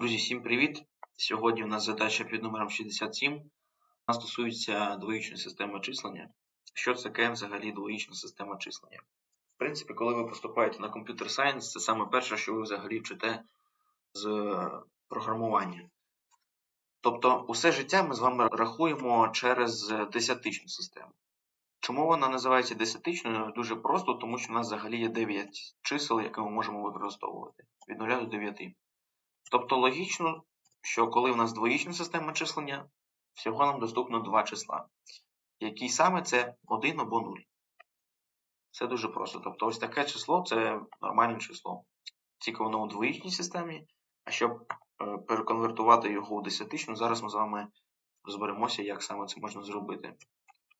Друзі, всім привіт! Сьогодні у нас задача під номером 67. Вона стосується двоїчної системи числення. Що це таке взагалі двоїчна система числення? В принципі, коли ви поступаєте на комп'ютер сайенс, це саме перше, що ви взагалі вчите з програмування. Тобто, усе життя ми з вами рахуємо через десятичну систему. Чому вона називається десятичною? Дуже просто, тому що в нас взагалі є 9 чисел, які ми можемо використовувати від 0 до 9. Тобто логічно, що коли в нас двоїчна система числення, всього нам доступно два числа. Які саме це 1 або 0. Це дуже просто. Тобто ось таке число це нормальне число. Тільки воно у двоїчній системі. А щоб е, переконвертувати його у десятичну, зараз ми з вами розберемося, як саме це можна зробити.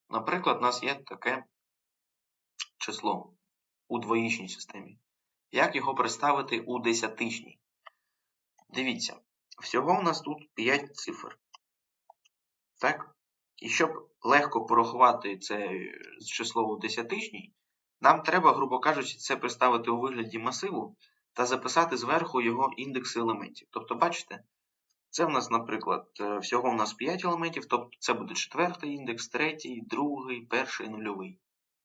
Наприклад, у нас є таке число у двоїчній системі. Як його представити у десятичній? Дивіться, всього у нас тут 5 цифр. Так? І щоб легко порахувати це число у десятичній, нам треба, грубо кажучи, це представити у вигляді масиву та записати зверху його індекси елементів. Тобто, бачите, це в нас, наприклад, е, всього у нас 5 елементів, тобто це буде четвертий індекс, третій, другий, перший, нульовий.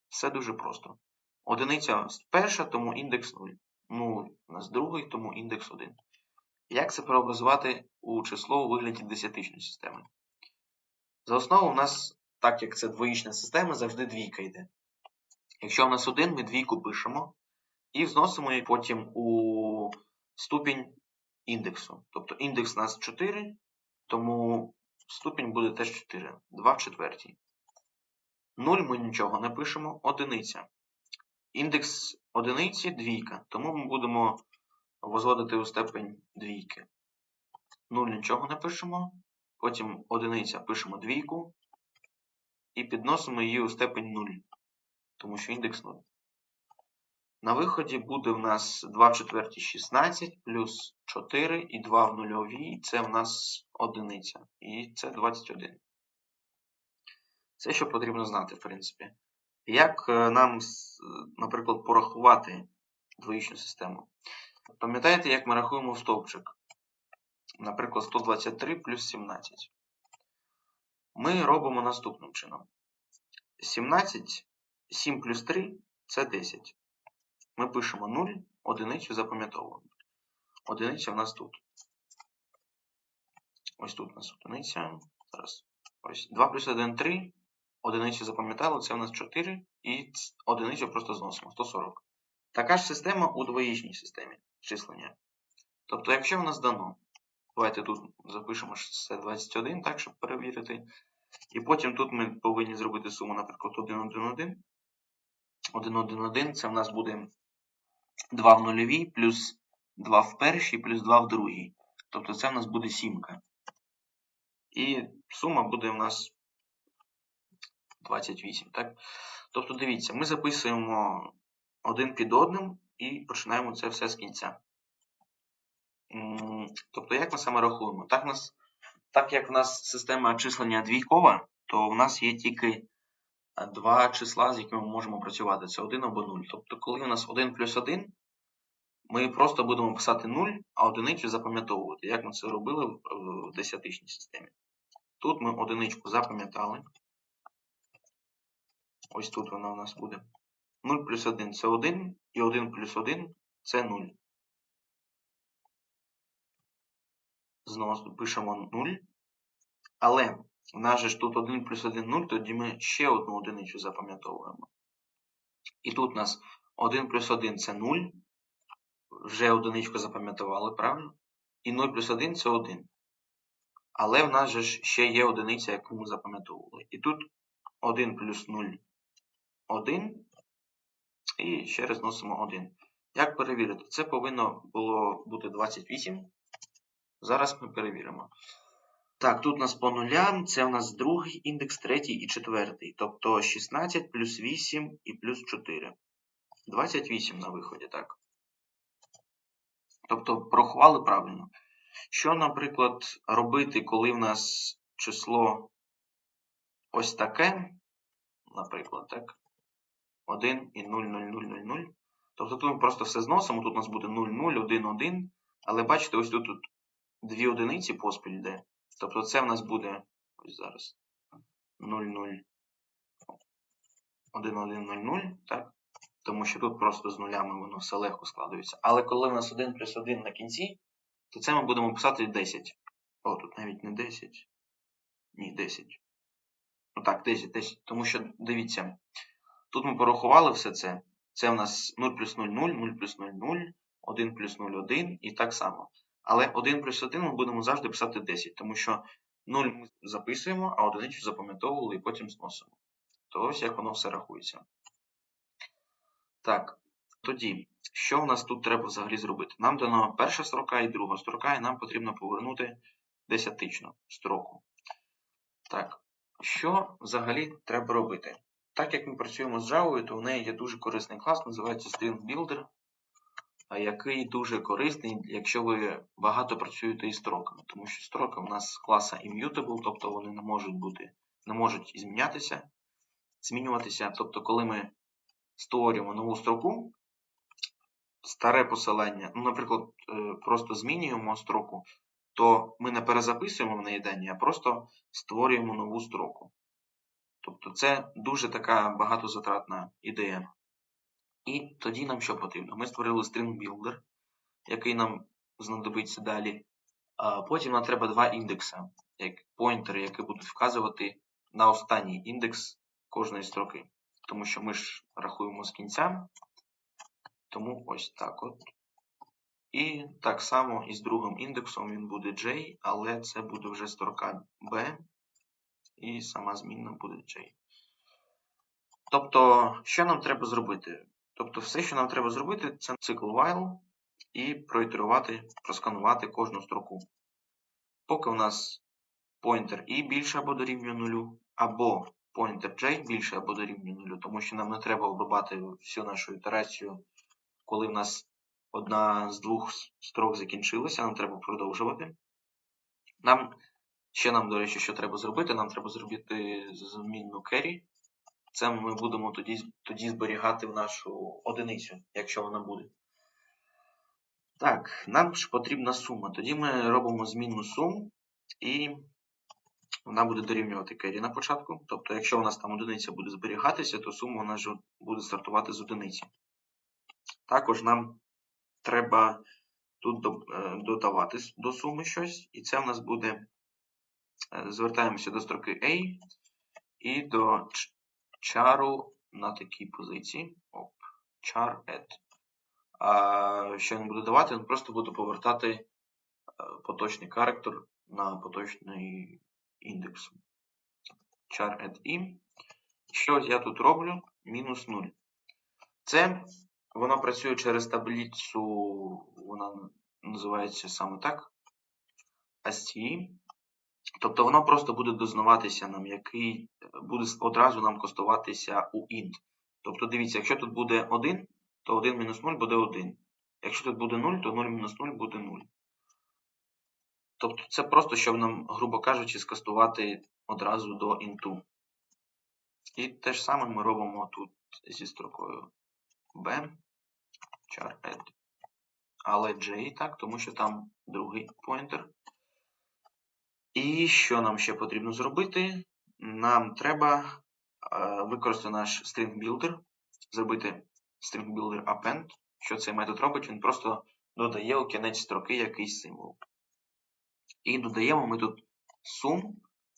Все дуже просто. Одиниця перша, тому індекс 0. 0 у нас другий, тому індекс 1. Як це преобразувати у число у вигляді десятичної системи? За основу у нас, так як це двоїчна система, завжди двійка йде. Якщо в нас один, ми двійку пишемо і зносимо її потім у ступінь індексу. Тобто індекс у нас 4, тому ступінь буде теж 4, 2 в четвертій. 0 ми нічого не пишемо, одиниця. Індекс одиниці двійка, тому ми будемо возводити у степень двійки. 0 нічого не пишемо. Потім одиниця пишемо двійку і підносимо її у степень 0, тому що індекс 0. На виході буде в нас 2 в четвертій 16 плюс 4 і 2 в нульовій це в нас одиниця. І це 21. Це що потрібно знати, в принципі. Як е, нам, наприклад, порахувати двоїчну систему? Пам'ятаєте, як ми рахуємо в стовпчик? Наприклад, 123 плюс 17. Ми робимо наступним чином. 17, 7 плюс 3 це 10. Ми пишемо 0, одиницю запам'ятовуємо. Одиниця в нас тут. Ось тут у нас одиниця. Зараз. Ось 2 плюс 1 3. Одиницю запам'ятали, це у нас 4. І одиницю просто зносимо 140. Така ж система у двоїчній системі числення. Тобто, якщо в нас дано, давайте тут запишемо, це 21, так, щоб перевірити. І потім тут ми повинні зробити суму, наприклад, 1, 1, 1. 1, 1, 1, це в нас буде 2 в нульовій, плюс 2 в першій, плюс 2 в другій. Тобто це в нас буде сімка. І сума буде в нас 28. так? Тобто, дивіться, ми записуємо один під одним і починаємо це все з кінця. Тобто, як ми саме рахуємо? Так, нас, так як в нас система числення двійкова, то в нас є тільки два числа, з якими ми можемо працювати. Це 1 або 0. Тобто, коли у нас 1 плюс 1, ми просто будемо писати 0, а одиницю запам'ятовувати, як ми це робили в десятичній системі. Тут ми одиничку запам'ятали. Ось тут вона у нас буде. 0 плюс 1 це 1, і 1 плюс 1 це 0. Знову пишемо 0. Але в нас же ж тут 1 плюс 1 0, тоді ми ще одну одиницю запам'ятовуємо. І тут у нас 1 плюс 1 це 0. Вже одиничку запам'ятували, правильно? І 0 плюс 1 це 1. Але в нас же ж ще є одиниця, яку ми запам'ятовували. І тут 1 плюс 0 1. І ще раз носимо 1. Як перевірити? Це повинно було бути 28. Зараз ми перевіримо. Так, тут у нас по нулям, це у нас другий індекс, третій і четвертий. Тобто 16 плюс 8 і плюс 4. 28 на виході, так. Тобто порахували правильно. Що, наприклад, робити, коли в нас число ось таке, наприклад, так? 1 і 0, 0, 0, 0, 0. Тобто тут ми просто все зносимо, тут у нас буде 0, 0, 1, 1. Але бачите, ось тут, тут дві одиниці поспіль йде. Тобто це в нас буде ось зараз 0, 0, 1, 1, 0, 0, так? Тому що тут просто з нулями воно все легко складується. Але коли в нас 1 плюс 1 на кінці, то це ми будемо писати 10. О, тут навіть не 10. Ні, 10. Ну так, 10, 10. Тому що, дивіться, тут ми порахували все це. Це у нас 0 плюс 0, 0, 0 плюс 0, 0, 1 плюс 0, 1 і так само. Але 1 плюс 1 ми будемо завжди писати 10, тому що 0 ми записуємо, а одиницю запам'ятовували і потім зносимо. То ось як воно все рахується. Так, тоді, що в нас тут треба взагалі зробити? Нам дано перша строка і друга строка, і нам потрібно повернути десятичну строку. Так, що взагалі треба робити? Так як ми працюємо з Java, то в неї є дуже корисний клас, називається String Builder, який дуже корисний, якщо ви багато працюєте із строками. Тому що строки у нас класа immutable, тобто вони не можуть бути, не можуть змінятися, змінюватися. Тобто, коли ми створюємо нову строку, старе поселення, ну, наприклад, е, просто змінюємо строку, то ми не перезаписуємо в неї дані, а просто створюємо нову строку. Тобто це дуже така багатозатратна ідея. І тоді нам що потрібно? Ми створили string builder, який нам знадобиться далі. Потім нам треба два індекси, як поінтери, які будуть вказувати на останній індекс кожної строки. Тому що ми ж рахуємо з кінця. Тому ось так от. І так само і з другим індексом він буде J, але це буде вже строка B, і сама змінна буде J. Тобто, що нам треба зробити? Тобто, все, що нам треба зробити, це цикл while і проітерувати, просканувати кожну строку. Поки у нас pointer i більше або дорівнює 0, або pointer j більше або дорівнює 0, тому що нам не треба вбивати всю нашу ітерацію, коли в нас одна з двох строк закінчилася, нам треба продовжувати. Нам, ще нам, до речі, що треба зробити, нам треба зробити змінну carry. Це ми будемо тоді тоді зберігати в нашу одиницю, якщо вона буде. Так, нам ж потрібна сума. Тоді ми робимо змінну сум, і вона буде дорівнювати carry на початку. Тобто, якщо у нас там одиниця буде зберігатися, то сума вона ж буде стартувати з одиниці. Також нам треба тут е, додавати до суми щось, і це в нас буде. Е, звертаємося до строки A і до чару на такій позиції. Оп, char add. А що він буде давати? Він просто буде повертати е, поточний характер на поточний індекс. char add i. Що я тут роблю? Мінус 0. Це воно працює через таблицю, вона називається саме так. ASCII. Тобто воно просто буде дознаватися нам, який буде одразу нам коштуватися у int. Тобто, дивіться, якщо тут буде 1, то 1 мінус 0 буде 1. Якщо тут буде 0, то 0 мінус 0 буде 0. Тобто це просто, щоб нам, грубо кажучи, скастувати одразу до інту. І те ж саме ми робимо тут зі строкою b, char add. Але J, так, тому що там другий поінтер. І що нам ще потрібно зробити? Нам треба е, використати наш string builder, зробити string builder append. Що цей метод робить? Він просто додає у кінець строки якийсь символ. І додаємо ми тут сум,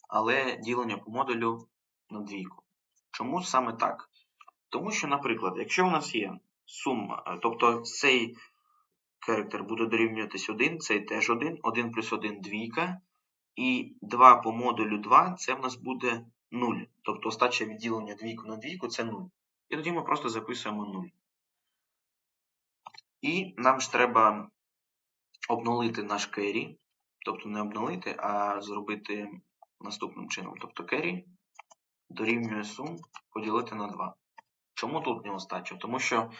але ділення по модулю на двійку. Чому саме так? Тому що, наприклад, якщо у нас є сум, е, тобто цей характер буде дорівнюватись 1, цей теж 1, 1 плюс 1 двійка. І 2 по модулю 2 це в нас буде 0. Тобто остача відділення двійку на двійку це 0. І тоді ми просто записуємо 0. І нам ж треба обнулити наш керрі. Тобто не обнулити, а зробити наступним чином. Тобто керрі дорівнює сум поділити на 2. Чому тут не остача? Тому що,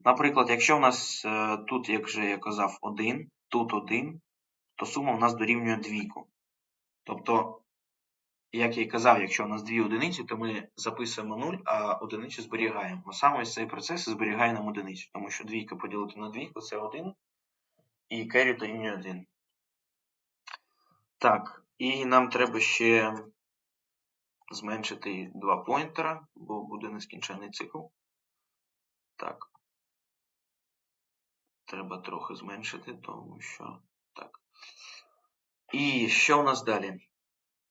наприклад, якщо в нас е, тут, як вже я казав, 1, тут 1, то сума у нас дорівнює двійку. Тобто, як я і казав, якщо у нас дві одиниці, то ми записуємо 0, а одиницю зберігаємо. Саме ось цей процес зберігає нам одиницю, тому що двійка поділити на двійку це 1, і керрі дорівнює 1. Так, і нам треба ще зменшити два поінтера, бо буде нескінчений цикл. Так. Треба трохи зменшити, тому що. І що у нас далі?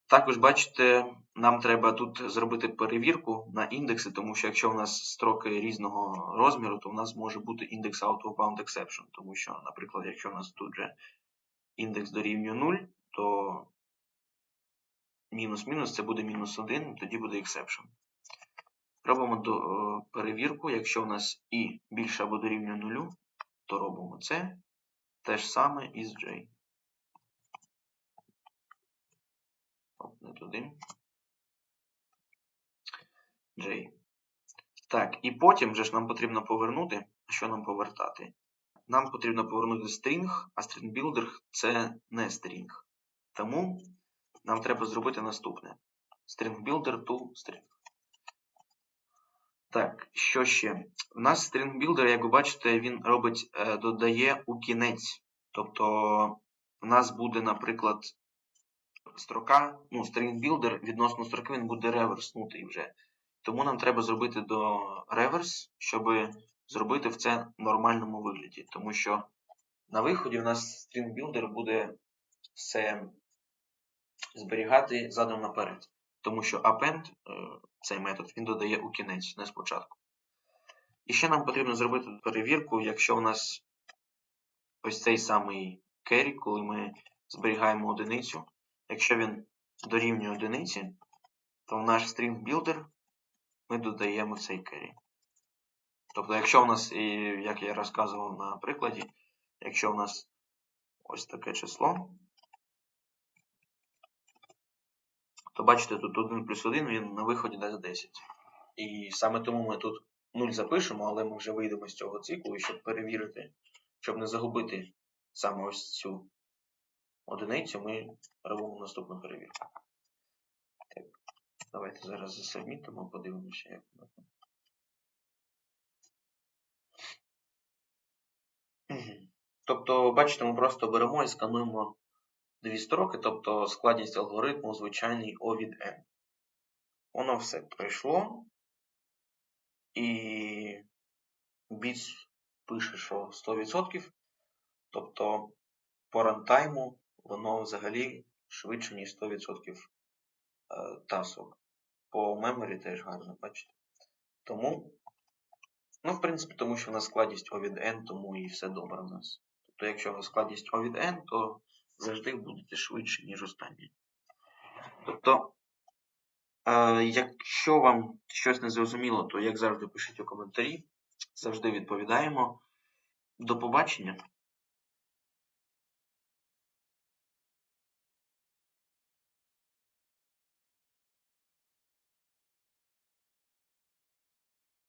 Також бачите, нам треба тут зробити перевірку на індекси, тому що якщо у нас строки різного розміру, то у нас може бути індекс out of bound exception. Тому що, наприклад, якщо у нас тут же індекс дорівнює 0, то мінус-мінус це буде мінус 1, тоді буде exception. Робимо е, перевірку, якщо у нас і більше або дорівнює 0, то робимо це. Те ж саме із J. Туди. J. Так, і потім вже ж нам потрібно повернути. Що нам повертати? Нам потрібно повернути string, а builder це не string. Тому нам треба зробити наступне: builder to string. Так, що ще? У нас builder, як ви бачите, він робить, е, додає у кінець. Тобто, у нас буде, наприклад, строка, ну, string відносно строки він буде реверснутий вже. Тому нам треба зробити до реверс, щоб зробити в це нормальному вигляді. Тому що на виході у нас builder буде все зберігати задом наперед. Тому що append, е, цей метод, він додає у кінець, не спочатку. І ще нам потрібно зробити перевірку, якщо у нас ось цей самий carry, коли ми зберігаємо одиницю, якщо він дорівнює одиниці, то в наш string builder ми додаємо цей carry. Тобто, якщо у нас, як я розказував на прикладі, якщо у нас ось таке число, то бачите, тут 1 плюс 1 він на виході дасть 10. І саме тому ми тут 0 запишемо, але ми вже вийдемо з цього циклу, і щоб перевірити, щоб не загубити саме ось цю одиницю, ми робимо наступну перевірку. Так, давайте зараз засобмітимо, подивимося, як воно Тобто, бачите, ми просто беремо і скануємо дві строки, тобто складність алгоритму звичайний O від N. Воно все пройшло. І біц пише, що 100%. Тобто по рантайму воно взагалі швидше, ніж 100% е, тасок. По меморі теж гарно, бачите. Тому, ну, в принципі, тому що в нас складність O від N, тому і все добре в нас. Тобто, якщо у вас складність O від N, то завжди будете швидше, ніж останні. Тобто, е, якщо вам щось не зрозуміло, то як завжди пишіть у коментарі. Завжди відповідаємо. До побачення.